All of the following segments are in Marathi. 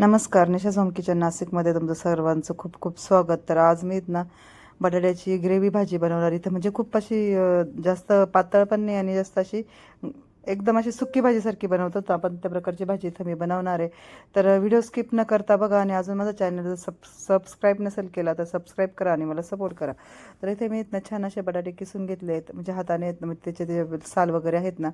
नमस्कार निशा सोम किचन नाशिकमध्ये तुमचं सर्वांचं खूप खूप स्वागत. तर आज मी ना बटाट्याची ग्रेव्ही भाजी बनवणार. इथं म्हणजे खूप अशी जास्त पातळ पण नाही आणि जास्त अशी एकदम अशी सुक्की भाजीसारखी बनवतो तर आपण त्या प्रकारची भाजी इथं मी बनवणार आहे. तर व्हिडिओ स्किप न करता बघा आणि अजून माझा चॅनल जर सब सबस्क्राईब नसेल केला तर सबस्क्राईब करा आणि मला सपोर्ट करा. तर इथे मी इथनं छान असे बटाटे किसून घेतले आहेत. म्हणजे हाताने आहेत ना म्हणजे त्याचे ते साल वगैरे आहेत ना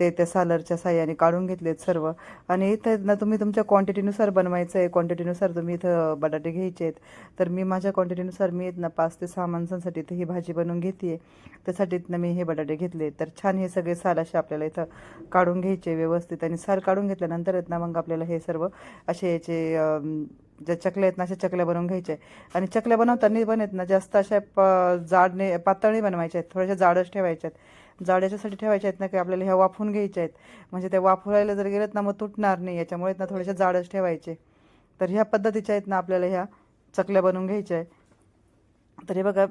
ते त्या सालरच्या साह्याने काढून घेतले आहेत सर्व. आणि इथं आहेत ना तुम्ही तुमच्या क्वांटिटीनुसार बनवायचं आहे क्वांटिटीनुसार तुम्ही इथं बटाटे घ्यायचे आहेत. तर मी माझ्या क्वांटिटीनुसार मी इथनं पाच ते सहा माणसांसाठी इथं ही भाजी बनवून घेते त्यासाठी इथनं मी हे बटाटे घेतले तर छान हे सगळे साल असे आपल्याला इथं काढून घ्यायचे व्यवस्थित आणि साल काढून घेतल्यानंतर आहेत ना मग आपल्याला हे सर्व असे याचे ज्या चकल्या आहेत ना अशा चकल्या बनवून घ्यायच्या आणि चकल्या बनवताना पण आहेत ना जास्त अशा प जाडने पातळी बनवायच्या आहेत. थोड्याशा जाडच ठेवायच्या आहेत. जाड याच्यासाठी ठेवायच्या आहेत ना की आपल्याला ह्या वाफवून घ्यायच्या आहेत. म्हणजे त्या वाफवायला जर गेलेत ना मग तुटणार नाही. याच्यामुळे ना थोड्याशा जाडच ठेवायचे. तर ह्या पद्धतीच्या आहेत ना आपल्याला ह्या चकल्या बनवून घ्यायच्या आहे तर हे बघा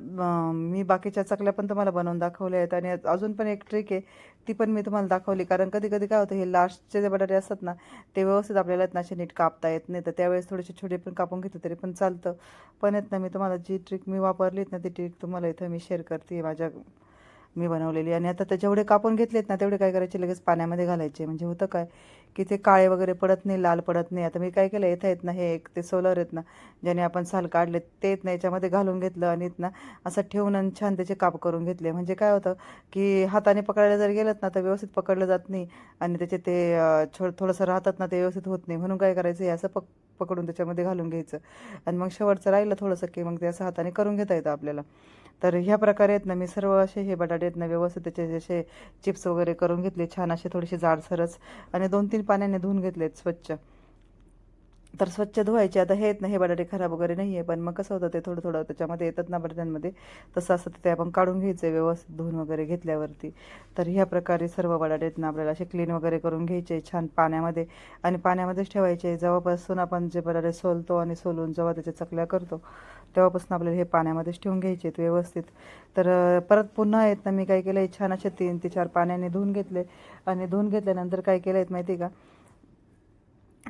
मी बाकीच्या चकल्या पण तुम्हाला बनवून दाखवल्या आहेत आणि अजून पण एक ट्रिक आहे ती पण मी तुम्हाला दाखवली. कारण कधी कधी काय होतं हे लास्टचे जे बटाटे असतात ना ते व्यवस्थित आपल्याला आहेत ना असे नीट कापता येत नाही. तर त्यावेळेस थोडेसे छोटे पण कापून घेतले तरी पण चालतं. पण आहेत ना मी तुम्हाला जी ट्रिक मी वापरली ना ती ट्रिक तुम्हाला इथं मी शेअर करते. माझ्या मी बनवलेली. आणि आता ते जेवढे कापून घेतलेत ना तेवढे काय करायचे? लगेच पाण्यामध्ये घालायचे. म्हणजे होतं काय? की ते काळे वगैरे पडत नाही लाल पडत नाही. आता मी काय केलं? येत आहेत ना हे एक ते सोलर आहेत ना ज्याने आपण साल काढले ते ना याच्यामध्ये घालून घेतलं आणि ना असं ठेवून आणि छान त्याचे काप करून घेतले. म्हणजे काय होतं की हाताने पकडायला जर गेलं ना तर व्यवस्थित पकडलं जात नाही आणि त्याचे ते छोड छो थोडंसं राहतात ना ते व्यवस्थित होत नाही. म्हणून काय करायचं? हे असं पक पकडून त्याच्यामध्ये घालून घ्यायचं. आणि मग शेवटचं राहिलं थोडंसं की मग ते असं हाताने करून घेता येतं आपल्याला. तर ह्या प्रकारे आहेत ना मी सर्व असे हे बटाटे आहेत ना व्यवस्थित त्याचे जसे चिप्स वगैरे करून घेतले छान असे थोडेसे जाडसरच आणि दोन तीन पाण्याने धुवून घेतलेत स्वच्छ. तर स्वच्छ धुवायचे. आता हे नाही ना हे बटाटे खराब वगैरे नाही आहे पण मग कसं होतं ते थोडं थोडं त्याच्यामध्ये येतात ना बटाट्यांमध्ये. तसं असं ते आपण काढून घ्यायचं व्यवस्थित धुवून वगैरे घेतल्यावरती. तर ह्या प्रकारे सर्व बटाटे ना आपल्याला असे क्लीन वगैरे करून घ्यायचे छान पाण्यामध्ये. आणि पाण्यामध्येच ठेवायचे. जेव्हापासून आपण जे बटाटे सोलतो आणि सोलून जेव्हा त्याच्या चकल्या करतो तेव्हापासून आपल्याला हे पाण्यामध्येच ठेवून घ्यायचे आहेत व्यवस्थित. तर परत पुन्हा आहेत ना मी काय केलं छान असे तीन ते चार पाण्याने धुवून घेतले. आणि धुवून घेतल्यानंतर काय केलं आहेत माहिती आहे का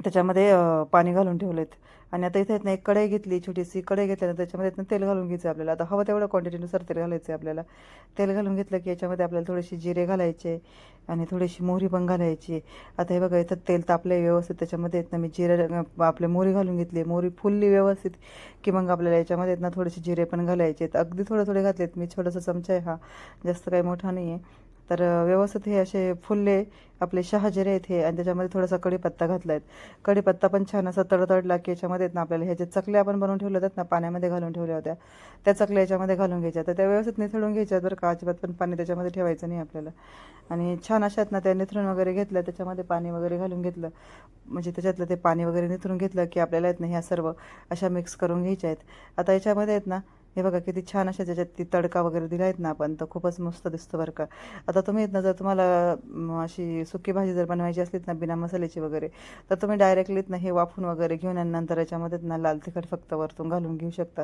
त्याच्यामध्ये पाणी घालून ठेवलेत. आणि आता इथे ना एक कढई घेतली छोटीशी कढई घेतल्यानंतर त्याच्यामध्ये तेल घालून घ्यायचं आपल्याला. आता हवं तेवढं क्वांटिटीनुसार तेल घालायचं आपल्याला. तेल घालून घेतलं की याच्यामध्ये आपल्याला थोडेसे जिरे घालायचे आणि थोडीशी मोहरी पण घालायची. आता हे बघा इथं तेल तापले व्यवस्थित. त्याच्यामध्ये येतं ना मी जिरे आपले मोहरी घालून घेतली. मोहरी फुलली व्यवस्थित की मग आपल्याला याच्यामध्ये आहेत ना थोडेसे जिरे पण घालायचे. अगदी थोडे थोडे घातलेत. मी छोटासा चमचा आहे हा. जास्त काही मोठा नाही आहे तर व्यवस्थित हे असे फुलले आपले शहाजिरे आहेत हे आणि त्याच्यामध्ये थोडासा कढीपत्ता घातला आहेत कढीपत्ता पण छान असा तडतडला की याच्यामध्ये आहेत ना आपल्याला ह्या चकल्या आपण बनवून ठेवल्या होत्या ना पाण्यामध्ये घालून ठेवल्या होत्या. त्या चकल्या याच्यामध्ये घालून घ्यायच्या. तर त्या व्यवस्थित निथळून घ्यायच्या बरं का अजिबात पण पाणी त्याच्यामध्ये ठेवायचं नाही आपल्याला. आणि छान अशा आहेत ना त्या निथळून वगैरे घेतल्या त्याच्यामध्ये पाणी वगैरे घालून घेतलं. म्हणजे त्याच्यातलं ते पाणी वगैरे निथळून घेतलं की आपल्याला आहेत ना ह्या सर्व अशा मिक्स करून घ्यायच्या आहेत. आता याच्यामध्ये आहेत ना हे बघा किती छान अशा ज्याच्यात ती तडका वगैरे दिला आहेत ना आपण तर खूपच मस्त दिसतं बरं का. आता तुम्ही आहेत ना जर तुम्हाला अशी सुकी भाजी जर बनवायची असलीत ना बिना मसाल्याची वगैरे तर तुम्ही डायरेक्टलीत ना हे वाफून वगैरे घेऊन आणि नंतर याच्यामध्ये ना लाल तिखट फक्त वरतून घालून घेऊ शकता.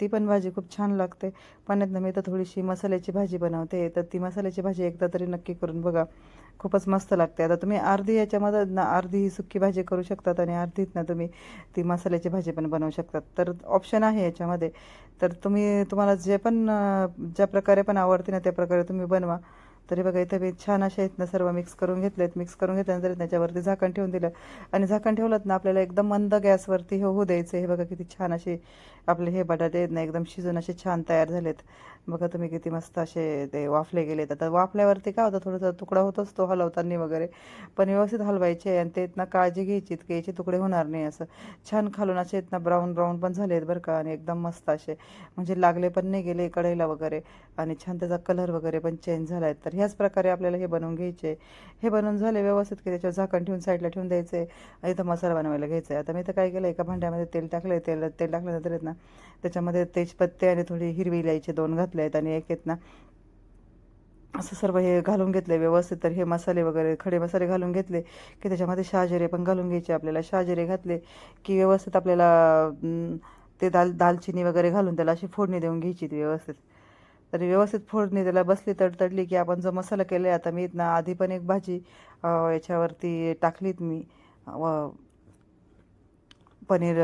ती पण भाजी खूप छान लागते. पण ना मी तर थोडीशी मसाल्याची भाजी बनवते तर ती मसाल्याची भाजी एकदा तरी नक्की करून बघा. खूपच मस्त लागते. आता तुम्ही अर्धी याच्यामध्ये ना अर्धी ही सुक्की भाजी करू शकतात आणि अर्धीत ना तुम्ही ती मसाल्याची भाजी पण बनवू शकतात. तर ऑप्शन आहे याच्यामध्ये. तर तुम्ही तुम्हाला जे पण ज्या प्रकारे पण आवडते ना त्या प्रकारे तुम्ही बनवा. तरी बघा इथं मी छान असे आहेत ना सर्व मिक्स करून घेतलेत. मिक्स करून घेतल्यानंतर त्याच्यावरती झाकण ठेवून दिलं. आणि झाकण ठेवलं ना आपल्याला एकदम मंद गॅसवरती हे होऊ द्यायचं. हे बघा किती छान असे आपले हे बटाटे आहेत ना एकदम शिजून असे छान तयार झालेत. बघा तुम्ही किती मस्त असे ते वाफले गेलेत. आता वाफल्यावरती काय होतं थोडासा तुकडा होतोच तो हलवताना वगैरे पण व्यवस्थित हलवायचे आणि ते ना काळजी घ्यायची की याचे तुकडे होणार नाही असं. छान खालून असे आहेत ना ब्राऊन ब्राऊन पण झालेत बरं का आणि एकदम मस्त असे. म्हणजे लागले पण नाही गेले कढईला वगैरे. आणि छान त्याचा कलर वगैरे पण चेंज झाला आहे तर ह्याच प्रकारे आपल्याला हे बनवून घ्यायचे. हे बनवून झाले व्यवस्थित की त्याच्यावर झाकण ठेवून साईडला ठेवून द्यायचे. आणि इथं मसाला बनवायला घ्यायचा आहे. आता मी तर काय केलं एका भांड्यामध्ये तेल टाकलं तेल तेल टाकल्यानंतर आहेत ना त्याच्यामध्ये तेजपत्ते आणि थोडी हिरवी इलायची दोन घातले आहेत आणि एक आहेत ना असं सर्व हे घालून घेतले व्यवस्थित. तर हे मसाले वगैरे खडे मसाले घालून घेतले की त्याच्यामध्ये शहाजिरे पण घालून घ्यायचे. आपल्याला शहाजिरे घातले की व्यवस्थित आपल्याला ते दाल दालचिनी वगैरे घालून त्याला अशी फोडणी देऊन घ्यायची ती व्यवस्थित. तर व्यवस्थित फोडणी त्याला बसली तडतडली की आपण जो मसाला केला आहे आता मी ना आधी पण एक भाजी याच्यावरती टाकलीत मी व पनीर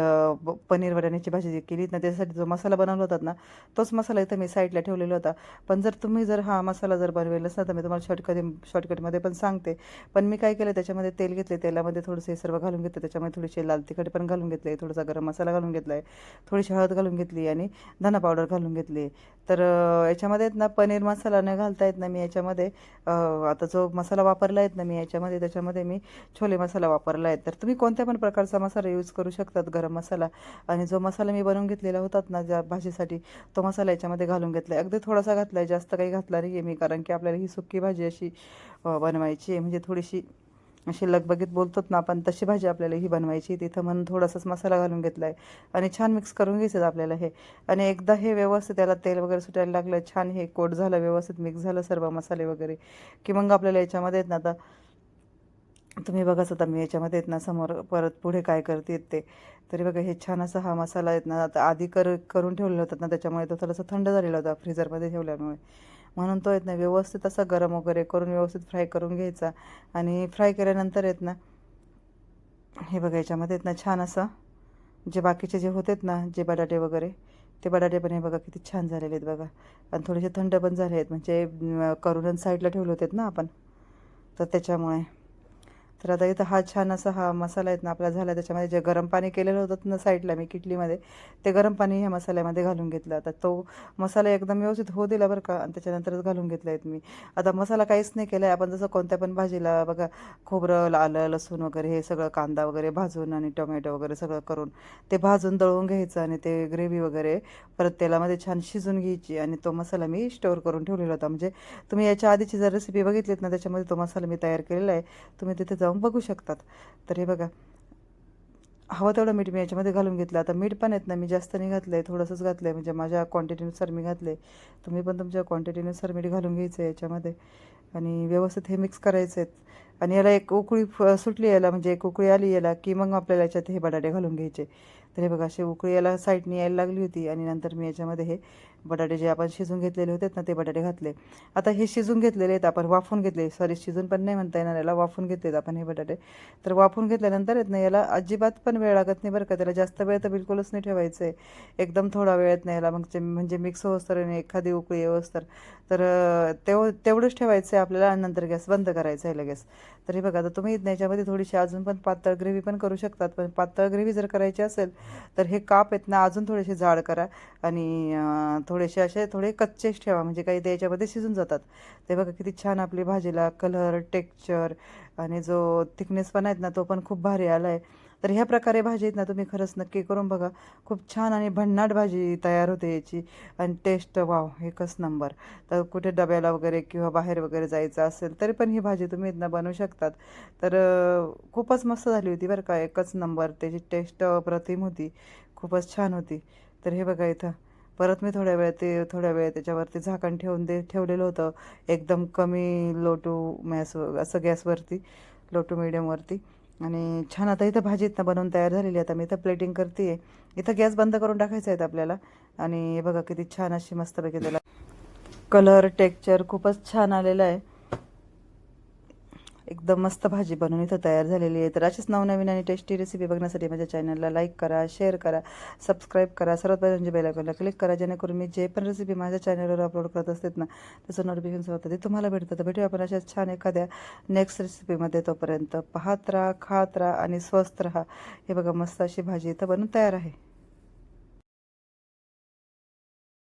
पनीर वड्याची भाजी जी केली ना त्याच्यासाठी जो मसाला बनवला होता ना तोच मसाला इथं मी साईडला ठेवलेला होता. पण जर तुम्ही जर हा मसाला जर बनवेल ना तर मी तुम्हाला शॉर्टकट शॉर्टकटमध्ये पण सांगते. पण मी काय केलं त्याच्यामध्ये तेल घेतले तेलामध्ये थोडंसं हे सर्व घालून घेतलं त्याच्यामध्ये थोडीशी लाल तिखट पण घालून घेतले थोडासा गरम मसाला घालून घेतला आहे थोडीशी हळद घालून घेतली आणि धना पावडर घालून घेतली. तर याच्यामध्ये आहेत ना पनीर मसाला न घालता येत ना मी याच्यामध्ये आता जो मसाला वापरला आहेत ना मी याच्यामध्ये त्याच्यामध्ये मी छोले मसाला वापरला आहे. तर तुम्ही कोणत्या पण प्रकारचा मसाला यूज करू शकता. शकतात गरम मसाला. आणि जो मसाला मी बनवून घेतलेला होतात ना ज्या भाजीसाठी तो मसाला याच्यामध्ये घालून घेतला आहे अगदी थोडासा घातला आहे जास्त काही घातला नाही आहे मी कारण की आपल्याला ही सुक्की भाजी अशी बनवायची आहे. म्हणजे थोडीशी अशी लगबगीत बोलतोत ना आपण तशी भाजी आपल्याला ही बनवायची तिथं म्हणून थोडासाच मसाला घालून घेतला आहे आणि छान मिक्स करून घ्यायचं आपल्याला हे. आणि एकदा हे व्यवस्थित त्याला तेल वगैरे सुटायला लागलं छान हे कोट झालं व्यवस्थित मिक्स झालं सर्व मसाले वगैरे की मग आपल्याला याच्यामध्ये ना आता तुम्ही बघाच आता मी याच्यामध्ये येत ना समोर परत पुढे काय करते ते. तरी बघा हे छान असा हा मसाला आहेत ना आता आधी कर करून ठेवलेला होता ना त्याच्यामुळे तो थोडासा थंड झालेला होता फ्रीजरमध्ये ठेवल्यामुळे. म्हणून तो येत ना व्यवस्थित असा गरम वगैरे करून व्यवस्थित फ्राय करून घ्यायचा. आणि फ्राय केल्यानंतर येत ना हे बघा याच्यामध्ये आहेत ना छान असं जे बाकीचे जे होतेत ना जे बटाटे वगैरे ते बटाटे पण हे बघा किती छान झालेले आहेत बघा. आणि थोडेसे थंड पण झाले आहेत म्हणजे करून साईडला ठेवले होते ना आपण तर त्याच्यामुळे. तर आता इथं हा छान असा हा मसाला आहेत ना आपला झाला. त्याच्यामध्ये जे गरम पाणी केलेलं होतं ना साईडला मी किटलीमध्ये ते गरम पाणी ह्या मसाल्यामध्ये घालून घेतलं. आता तो मसाला एकदम व्यवस्थित हो दिला बरं का आणि त्याच्यानंतरच घालून घेतला आहेत मी. आता मसाला काहीच नाही केला आहे आपण जसं कोणत्या पण भाजीला बघा खोबरं आलं लसूण वगैरे हे सगळं कांदा वगैरे भाजून आणि टोमॅटो वगैरे सगळं करून ते भाजून दळून घ्यायचं आणि ते ग्रेव्ही वगैरे परत तेलामध्ये छान शिजून घ्यायची आणि तो मसाला मी स्टोअर करून ठेवलेला होता. म्हणजे तुम्ही याच्या आधीची जर रेसिपी बघितलीत ना त्याच्यामध्ये तो मसाला मी तयार केलेला आहे. तुम्ही तिथे जाऊन बघू शकतात. तर हे बघा. हवं तेवढं मीठ मी याच्यामध्ये घालून घेतलं. आता मीठ पण आहेत ना मी जास्त नाही घातलं आहे थोडंसंच घातलं आहे म्हणजे माझ्या क्वांटिटीनुसार मी घातलं आहे तुम्ही पण तुमच्या क्वांटिटीनुसार मीठ घालून घ्यायचं आहे याच्यामध्ये. आणि व्यवस्थित हे मिक्स करायचे आहेत. आणि याला एक उकळी फ- सुटली याला म्हणजे एक उकळी आली याला की मग आपल्याला याच्यात हे बटाटे घालून घ्यायचे. तर हे बघा अशी उकळी याला साईडनी यायला लागली होती. आणि नंतर मी याच्यामध्ये हे बटाटे जे आपण शिजून घेतलेले होते ना ते बटाटे घातले. आता हे शिजून घेतलेले आहेत आपण वाफून घेतले. सॉरी शिजून पण नाही म्हणता येणार याला वाफून घेतलेत आपण हे बटाटे. तर वाफून घेतल्यानंतर आहेत ना याला अजिबात पण वेळ लागत नाही बरं का त्याला जास्त वेळ तर बिलकुलच नाही ठेवायचं आहे एकदम थोडा वेळेत नाही याला मग म्हणजे मिक्स होस तर आणि एखादी उकळी येऊस तर. तर तेव तेवढंच ठेवायचं आहे आपल्याला आणि नंतर गॅस बंद करायचा आहे लगेच. तर हे बघा आता तुम्ही याच्यामध्ये थोडीशी अजून पण पातळ ग्रेव्ही पण करू शकतात पण पातळ ग्रेव्ही जर करायची असेल तर हे काप आहेत ना अजून थोडेसे जाड करा. आणि थोडेसे असे थोडे कच्चेच ठेवा म्हणजे काही ते याच्यामध्ये शिजून जातात. ते बघा किती छान आपली भाजीला कलर टेक्स्चर आणि जो थिकनेस पण आहेत ना तो पण खूप भारी आला आहे तर ह्या प्रकारे भाजी आहेत ना तुम्ही खरंच नक्की करून बघा. खूप छान आणि भन्नाट भाजी तयार होते याची. आणि टेस्ट वाव एकच नंबर तर कुठे डब्याला वगैरे किंवा बाहेर वगैरे जायचं असेल तरी पण ही भाजी तुम्ही इथनं बनवू शकतात. तर खूपच मस्त झाली होती बरं का एकच नंबर त्याची टेस्ट अप्रतिम होती. खूपच छान होती. तर हे बघा इथं. परत मी थोड्या वेळ ते थोड्या वेळ त्याच्यावरती झाकण ठेवून दे ठेवलेलं होतं. एकदम कमी लो टू मॅस असं गॅसवरती लो टू मिडियमवरती. आणि छान आता इथं भाजी इथं बनवून तयार झालेली आहे. आता मी इथं प्लेटिंग करते आहे इथं गॅस बंद करून टाकायचं आहे आपल्याला. आणि बघा किती छान अशी मस्तपैकी त्याला. कलर टेक्चर खूपच छान आलेलं आहे. एकदम मस्त भाजी बनवून इथं तयार झालेली आहे. तर अशीच नवनवीन आणि टेस्टी रेसिपी बघण्यासाठी माझ्या चॅनलला लाईक करा शेअर करा सबस्क्राईब करा. सर्वात पहिले म्हणजे बेलायकॉनला क्लिक करा जेणेकरून मी जे पण रेसिपी माझ्या चॅनलवर अपलोड करत असते ना त्याचं नोटिफिकेशन होतं ते तुम्हाला भेटतं. तर भेटूया आपण अशाच छान एखाद्या नेक्स्ट रेसिपीमध्ये तोपर्यंत पाहत राहा खात राहा आणि स्वस्त राहा. हे बघा मस्त अशी भाजी इथं बनून तयार आहे.